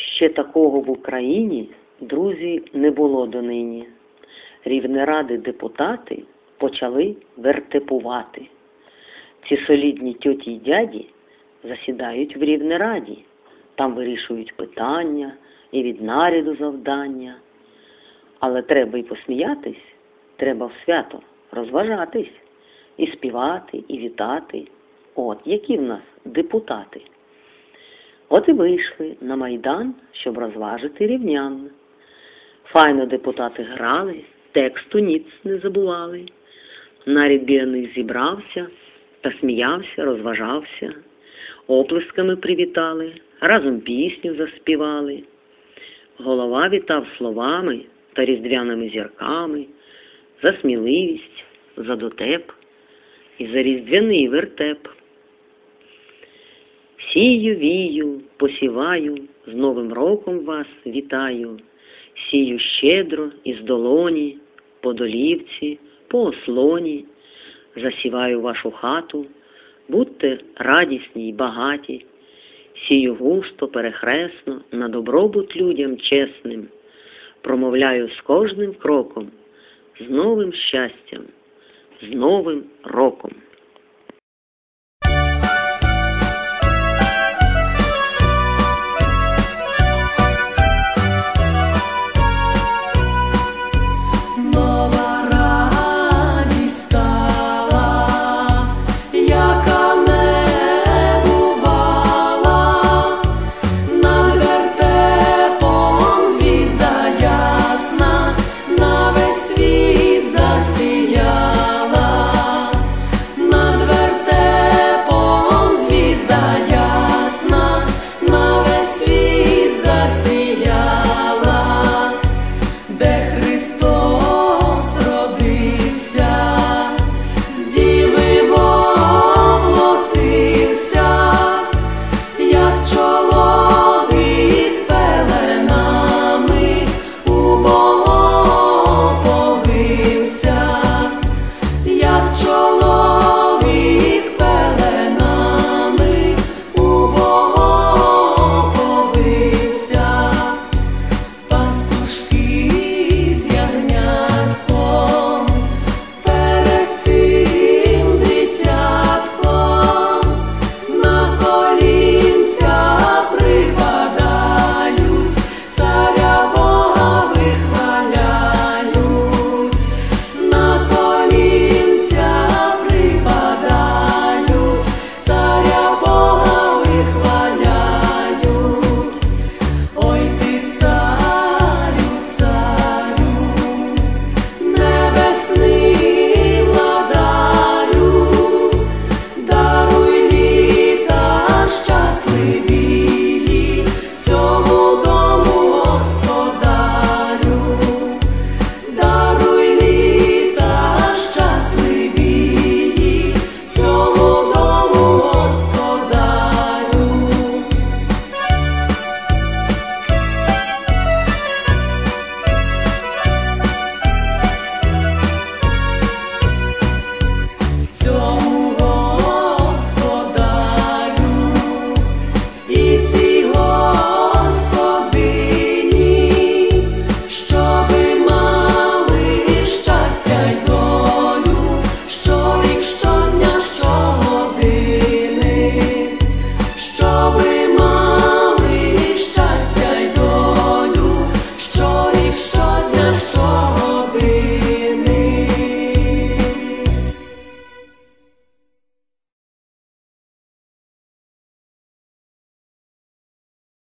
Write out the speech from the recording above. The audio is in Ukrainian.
Ще такого в Україні, друзі, не було донині. Рівнеради депутати почали вертепувати. Ці солідні тьоті й дяді засідають в Рівнераді. Там вирішують питання і від наряду завдання. Але треба й посміятись, треба в свято розважатись, і співати, і вітати. От які в нас депутати. От і вийшли на майдан, щоб розважити рівнян. Файно депутати грали, тексту ніц не забували. Нарід біля зібрався та сміявся, розважався. Оплесками привітали, разом пісню заспівали. Голова вітав словами та різдвяними зірками, за сміливість, за дотеп і за різдвяний вертеп. Сію, вію, посіваю, з Новим роком вас вітаю, сію щедро із долоні, по долівці, по ослоні, засіваю вашу хату, будьте радісні й багаті, сію густо, перехресно, на добробут людям чесним, промовляю з кожним кроком, з новим щастям, з новим роком.